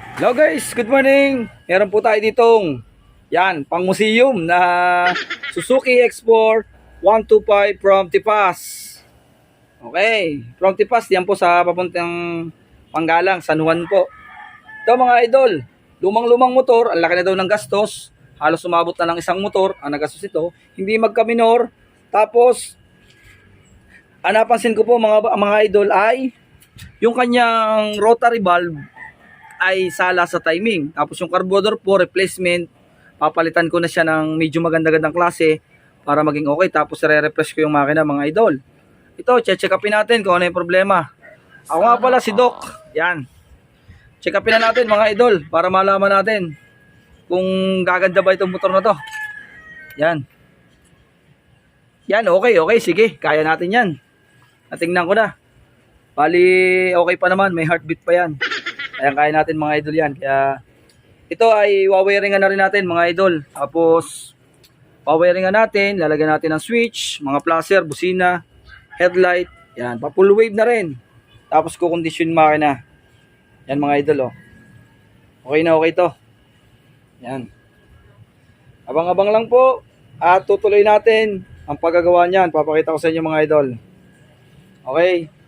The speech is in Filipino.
Hello guys, good morning. Meron po tayo ditong yan, pang museum na Suzuki X4 125 from Tipas. Okay, from Tipas, yan po sa papuntang Panggalang, San Juan po. Ito mga idol, lumang-lumang motor, ang laki na daw ng gastos. Halos umabot na ng isang motor, ang nagastos ito. Hindi magka-minor. Tapos, ang napansin ko po mga, mga idol ay yung kanyang rotary valve ay sala sa timing. Tapos yung carburetor po, replacement, papalitan ko na siya ng medyo maganda-gandang klase para maging okay. Tapos re-refresh ko yung makina mga idol. Ito, check upin natin kung ano yung problema. Ako nga pala si Doc. Yan. Check upin na natin mga idol para malaman natin kung gaganda ba itong motor na to. Yan. Yan, okay, okay. Sige, kaya natin yan. Natingnan ko na. Bali, okay pa naman. May heartbeat pa yan. Kaya kaya natin mga idol yan. Kaya ito ay wawiringan na rin natin mga idol. Tapos wawiringan natin, lalagyan natin ng switch, mga placer, busina, headlight. Yan, pa full wave na rin. Tapos kukondisyon makina. Yan mga idol oh. Okay na okay to. Yan. Abang-abang lang po. At tutuloy natin ang paggagawa niyan. Papakita ko sa inyo mga idol. Okay.